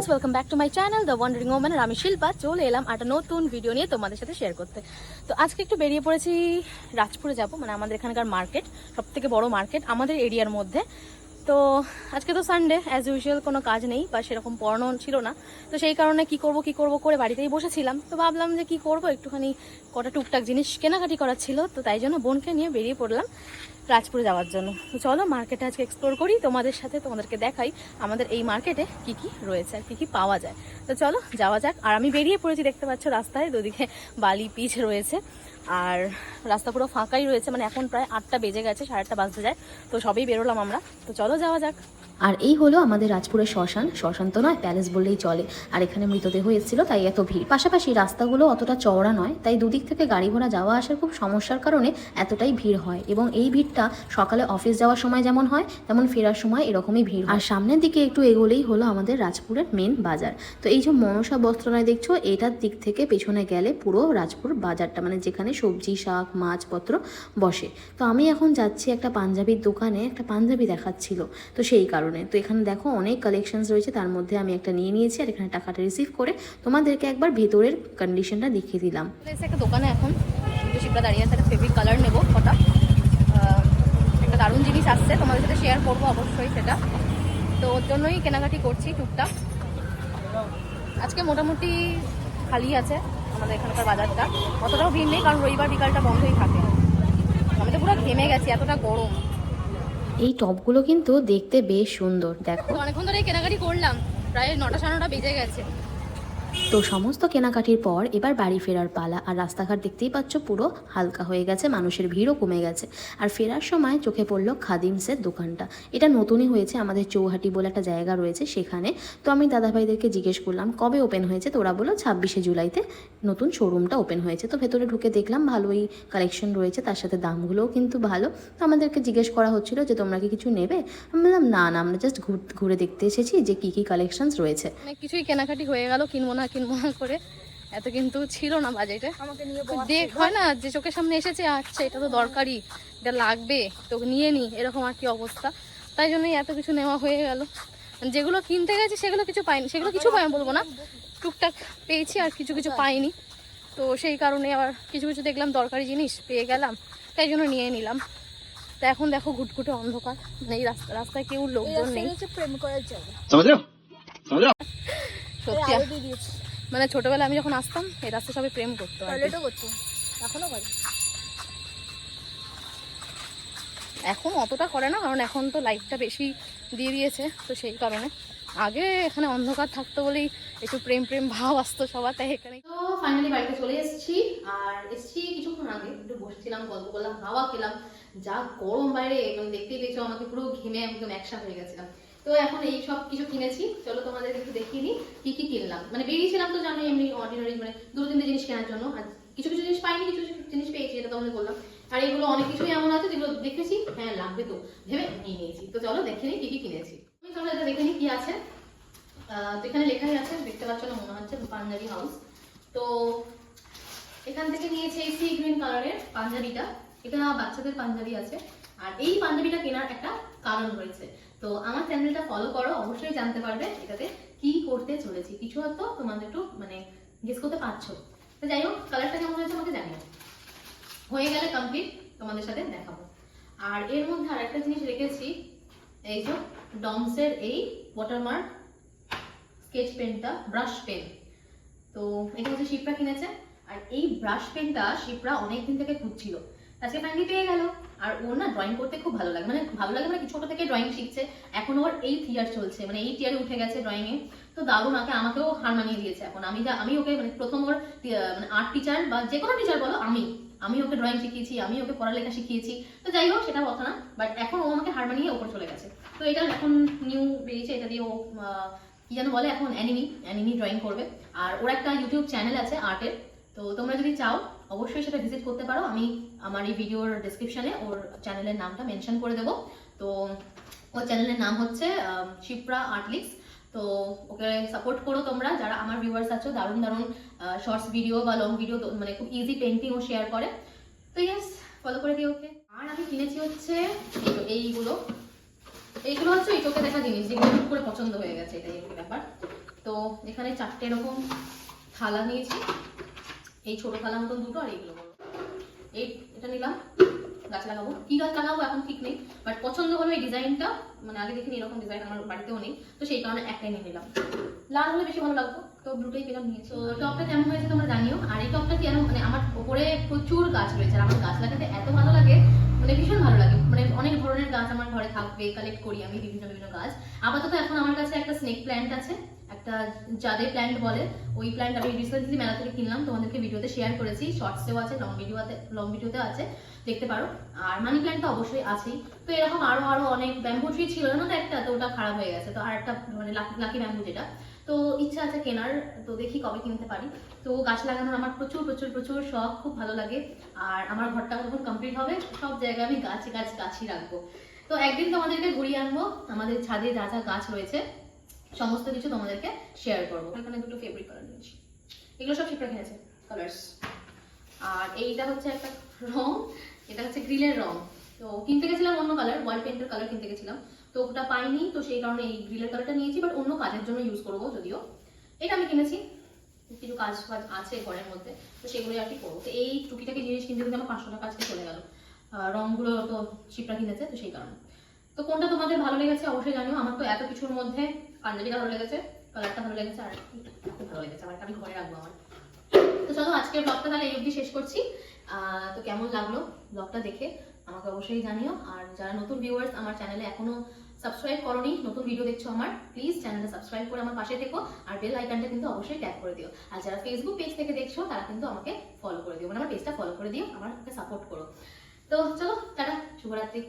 Friends welcome back to my channel the wandering woman আর আমি শিল্পা, চলে এলাম একটা নতুন ভিডিও নিয়ে তোমাদের সাথে শেয়ার করতে। তো আজকে একটু বেরিয়ে পড়েছি রাজপুরে যাব মানে আমাদের এখানকার মার্কেট সব থেকে বড় মার্কেট আমাদের এরিয়ার মধ্যে। তো আজকে তো সানডে অ্যাজ ইউজুয়াল কোনো কাজ নেই বা সেরকম পড়ানো ছিল না। তো সেই কারণে কি করব কি করব করে বাড়িতেই বসেছিলাম। তো ভাবলাম যে কি করব, একটুখানি কটা টুকটাক জিনিস কেনাকাটি করার ছিল। তো তাই জন্য বোনকে নিয়ে বেরিয়ে পড়লাম রাজপুরে যাওয়ার জন্য। তো চলো মার্কেটে আজকে এক্সপ্লোর করি, তোমাদের সাথে তোমাদেরকে দেখাই আমাদের এই মার্কেটে কি কি রয়েছে আর কী কি পাওয়া যায়। তো চলো যাওয়া যাক। আর আমি বেরিয়ে পড়েছি, দেখতে পাচ্ছ রাস্তায়, দুদিকে বালি পিচ রয়েছে। আর রাস্তা পুরো ফাঁকাই রয়েছে মানে এখন প্রায় আটটা বেজে গেছে, সাড়ে আটটা বাজতে যায়, তো সবই বেরোলাম আমরা। তো চলো যাওয়া যাক। আর এই হলো আমাদের রাজপুরের শ্মশান। শ্মশান তো নয়, প্যালেস বললেই চলে। আর এখানে মৃতদেহ এসেছিল, তাই এত ভিড়। পাশাপাশি রাস্তাগুলো অতটা চওড়া নয়, তাই দুদিক থেকে গাড়ি ঘোড়া যাওয়া আসার খুব সমস্যার কারণে এতটাই ভিড় হয়। এবং এই ভিড়টা সকালে অফিস যাওয়ার সময় যেমন হয়, তেমন ফেরার সময় এরকমই ভিড় আর সামনের দিকে একটু এগোলেই হলো আমাদের রাজপুরের মেন বাজার। তো এই যে মনসা বস্ত্রালয় দেখছ, এটার দিক থেকে পেছনে গেলে পুরো রাজপুর বাজারটা মানে যেখানে সবজি, শাক, মাছপত্র বসে। তো আমি এখন যাচ্ছি একটা পাঞ্জাবির দোকানে, একটা পাঞ্জাবি দেখাচ্ছিল। তো সেই কারণে তো এখানে দেখো অনেক কালেকশনস রয়েছে, তার মধ্যে আমি একটা নিয়ে নিয়েছি আর এখানে টাকাটা রিসিভ করে তোমাদেরকে একবার ভেতরের কন্ডিশনটা দেখিয়ে দিলাম। একটা দোকানে এখন শিবরা দাঁড়িয়ে আছে, একটা ফেব্রিক কালার নেব কটা। একটা দারুণ জিনিস আসছে, তোমাদের সাথে শেয়ার করব অবশ্যই সেটা। তো ওর জন্যই কেনাকাটি করছি টুকটাক। আজকে মোটামুটি খালি আছে আমাদের এখানকার বাজারটা। অতটাও ভিড় নেই, কারণ রবিবার বিকালটা বন্ধই থাকে। আমি তো পুরো ঘেমে গেছি, এতটা গরম। এই টপগুলো কিন্তু দেখতে বেশ সুন্দর, দেখো। অনেকক্ষণ ধরে কেনাকাটি করলাম, প্রায় নটা সাড়ে নটা বেজে গেছে। তো সমস্ত কেনাকাটির পর এবার বাড়ি ফেরার পালা। আর রাস্তাঘাট দেখতেই পাচ্ছ পুরো হালকা হয়ে গেছে, মানুষের ভিড়ও কমে গেছে। আর ফেরার সময় চোখে পড়ল খাদিমসের দোকানটা। এটা নতুনই হয়েছে, আমাদের চৌহাটি বলে একটা জায়গা রয়েছে সেখানে। তো আমি দাদাভাইদেরকে জিজ্ঞেস করলাম, কবে ওপেন হয়েছে? তো ওরা বলল, ছাব্বিশে জুলাইতে নতুন শোরুমটা ওপেন হয়েছে। তো ভেতরে ঢুকে দেখলাম ভালোই কালেকশন রয়েছে, তার সাথে দামগুলোও কিন্তু ভালো। তো আমাদেরকে জিজ্ঞেস করা হচ্ছিল যে, তোমরা কি কিছু নেবে? আমি বললাম, না না, আমরা জাস্ট ঘুরে দেখতে এসেছি যে কী কী কালেকশনস রয়েছে। অনেক কিছুই কেনাকাটি হয়ে গেল, কিনবো না কিনবো না করে। এত কিন্তু ছিল না বাজেটে। দেখ হয় না যে চোখের সামনে এসেছে আচ্ছা এটা তো দরকারি এটা লাগবে তো নিয়ে নি এরকম আর কি অবস্থা। তাই জন্যই এত কিছু নেওয়া হয়ে গেল। যেগুলো কিনতে গেছি সেগুলো কিছু পাইনি সেগুলো কিছু পাই বলব না টুকটাক পেয়েছি আর কিছু কিছু পাইনি। তো সেই কারণে আবার কিছু কিছু দেখলাম দরকারি জিনিস পেয়ে গেলাম তাই জন্য নিয়ে নিলাম। তো এখন দেখো ঘুটঘুটে অন্ধকার মানে এই রাস্তা রাস্তায় কেউ লোকজন নেই। প্রেম করার জায়গা। সত্যি। মানে ছোটবেলায় আমি যখন আসতাম এই রাস্তায় সবাই প্রেম করতো এখনও করে। এখন অতটা করে না কারণ এখন তো লাইটটা বেশি দিয়ে দিয়েছে তো সেই কারণে। আগে এখানে অন্ধকার থাকতো বলেই একটু প্রেম প্রেম ভাব আসতো সবার তাই এখানে। তো ফাইনালি বাড়িতে চলে এসেছি আর এসেছি কিছুক্ষণ আগে। একটু বসছিলাম গল্প করলাম হাওয়া খেলাম। যা গরম বাইরে মানে দেখতেই পেয়েছ আমাকে পুরো ঘেমে একদম একসা হয়ে গেছিলাম। তো এখন এই সব কিছু কিনেছি। চলো তোমাদের একটু দেখিয়ে দিই কি কি কিনলাম। মানে বেরিয়েছিলাম তো জানোই এমনি অর্ডিনারি মানে দু তিনটে জিনিস কেনার জন্য। আর কিছু কিছু জিনিস পাইনি, কিছু জিনিস পেয়েছি, এটা তোমাদের বললাম। আর এগুলো অনেক কিছুই এমন আছে যেগুলো দেখেছি হ্যাঁ লাগবে তো, ভেবে নিয়ে নিয়েছি। তো চলো দেখে নিই কি কি কিনেছি। আমি চলো এটা দেখে নিই কি আছে। তো এখানে লেখাই আছে, দেখতে পাচ্ছ না, মনে হচ্ছে পাঞ্জাবি হাউস তো এখান থেকে নিয়েছি এই সি গ্রিন কালারের পাঞ্জাবিটা। এটা বাচ্চাদের পাঞ্জাবি আছে। আর এই পাঞ্জাবিটা কেনার একটা কারণ রয়েছে। তো আমার চ্যানেলটা ফলো করো, অবশ্যই জানতে পারবে এটাতে কি করতে চলেছি। কিছু হয়তো তোমাদের একটু মানে গেস করতে পারছ। তো যাই হোক কালারটা কেমন হয়েছে আমাকে জানিও। হয়ে গেলে কমপ্লিট তোমাদের সাথে দেখাবো। আর এর মধ্যে আরেকটা জিনিস রেখেছি, এই যে ডমসের এই ওয়াটারমার্ক স্কেচ পেনটা ব্রাশ পেন তো এটা হচ্ছে শিপরা কিনেছে। আর এই ব্রাশ পেনটা শিপ্রা অনেকদিন থেকে খুঁজছিল। আজকে ফাইনালি পেয়ে গেল। আর ওর না ড্রয়িং করতে খুব ভালো লাগে। মানে ভালো লাগে মানে ছোট থেকে ড্রয়িং শিখছে। এখন ওর এইট ইয়ার চলছে। মানে এইট ইয়ারে উঠে গেছে ড্রয়িং এ। তো দারুণ আগে আমাকেও হার মানিয়ে দিয়েছে এখন। আমি যা, আমি ওকে মানে প্রথম ওর মানে আর্ট টিচার বা যে কোনো টিচার বলো, আমি। আমি ওকে ড্রয়িং শিখিয়েছি, আমি ওকে পড়ালেখা শিখিয়েছি। তো যাই হোক, সেটা কথা না। বাট এখন ও আমাকে হার মানিয়ে ওপর চলে গেছে। তো এটা এখন নিউ বেরিয়েছে। এটা দিয়ে ও কি যেন বলে এখন অ্যানিমি অ্যানিমি ড্রয়িং করবে। আর ওর একটা ইউটিউব চ্যানেল আছে আর্টের তো তোমরা যদি চাও অবশ্যই সেটা ভিজিট করতে পারো। আমি আমার এই ভিডিওর ডেসক্রিপশনে ওর চ্যানেলের নামটা মেনশন করে দেবো। তো ওর চ্যানেলের নাম হচ্ছে শিপ্রা আর্টলিক্স তো ওকে সাপোর্ট করো তোমরা। যারা আমার ভিউয়ার্স আছো, দারুণ দারুণ শর্টস ভিডিও বা লং ভিডিও মানে খুব ইজি পেন্টিং ও শেয়ার করে। তো ইয়েস ফলো করে দিও ওকে। আর আমি কিনেছি হচ্ছে এইগুলো। এইগুলো হচ্ছে এই চোখে দেখা জিনিস যেগুলো খুব করে পছন্দ হয়ে গেছে, এটাই ব্যাপার। তো এখানে চারটে এরকম থালা নিয়েছি। এই ছোট থালা মতন দুটো আর এইগুলো। এই এটা নিলাম, গাছ লাগাবো। কি গাছ লাগাবো এখন ঠিক নেই বাট পছন্দ হলো এই ডিজাইনটা। মানে আগে দেখিনি এরকম ডিজাইন আমার বাড়িতেও নেই, তো সেই কারণে একটাই নিয়ে নিলাম। লাল হলে বেশি ভালো লাগতো, তো ব্লুটাই পেলাম নিয়ে। তো টপটা কেমন হয়েছে তোমরা জানিও। আর এই টপটা কি আরও মানে আমার উপরে প্রচুর গাছ রয়েছে, আর আমার গাছ লাগাতে এত ভালো লাগে মানে ভীষণ ভালো লাগে। মানে অনেক ধরনের গাছ আমার ঘরে থাকবে কালেক্ট করি আমি বিভিন্ন বিভিন্ন গাছ। আপাতত এখন আমার কাছে একটা স্নেক প্ল্যান্ট আছে, একটা জাদে প্ল্যান্ট বলে, ওই প্ল্যান্ট আমি রিসেন্টলি মেলা থেকে কিনলাম, তোমাদেরকে ভিডিওতে শেয়ার করেছি শর্টসেও আছে লং ভিডিওতে লং ভিডিওতে আছে, দেখতে পারো। আর মানি প্ল্যান্ট তো অবশ্যই আছেই। তো এরকম আরও আরও অনেক ব্যাম্বু ট্রি ছিল না তো একটা, তো ওটা খারাপ হয়ে গেছে। তো আর একটা মানে লাকি ব্যাম্বু যেটা। তো ইচ্ছা আছে কেনার, তো দেখি কবে কিনতে পারি। তো গাছ লাগানোর আমার প্রচুর প্রচুর প্রচুর শখ, খুব ভালো লাগে। আর আমার ঘরটা যখন কমপ্লিট হবে, সব জায়গায় আমি গাছ গাছ, গাছই রাখব। তো একদিন তোমাদেরকে ঘুরিয়ে আনব, আমাদের ছাদে যা যা গাছ রয়েছে, সমস্ত কিছু তোমাদেরকে শেয়ার করব। এখানে দুটো ফেব্রিক কালার নিয়েছি এগুলো সব শিপরা কিনেছে কালার্স আর এইটা হচ্ছে একটা রং, এটা হচ্ছে গ্রিলের রং। তো কিনতে গেছিলাম অন্য কালার ওয়াল পেন্টের কালার কিনতে গেছিলাম। তো ওটা পাইনি, তো সেই কারণে এই গ্রিলের কালারটা নিয়েছি বাট অন্য কাজের জন্য ইউজ করব যদিও। এটা আমি কিনেছি, কিছু কাজ ফাজ আছে ঘরের মধ্যে, তো সেগুলোই আর কি করব। তো এই টুকিটাকি জিনিস কিনতে কিন্তু আমার পাঁচশো টাকা আজকে চলে গেল। রংগুলো তো শিপরা কিনেছে, তো সেই কারণে। তো কোনটা তোমাদের ভালো লেগেছে অবশ্যই জানিও। আমার তো এত কিছুর মধ্যে পাঞ্জাবিটা ভালো লেগেছে কালারটা ভালো লেগেছে, আর খুব ভালো লেগেছে। আমার আমি ঘরে রাখব আমার। তো চলো, আজকের ব্লগটা তাহলে এই অবধি শেষ করছি। তো কেমন লাগল ব্লগটা দেখে আমাকে অবশ্যই জানিও। আর যারা নতুন ভিউয়ার্স আমার চ্যানেলে এখনও সাবস্ক্রাইব করনি, নতুন ভিডিও দেখছ আমার প্লিজ চ্যানেলটা সাবস্ক্রাইব করে আমার পাশে থেকো। আর বেল আইকনটা কিন্তু অবশ্যই ট্যাপ করে দিও। আর যারা ফেসবুক পেজ থেকে দেখছ, তারা কিন্তু আমাকে ফলো করে দিও। মানে আমার পেজটা ফলো করে দিও, আমাকে সাপোর্ট করো। তো চলো টাটা শুভরাত্রি।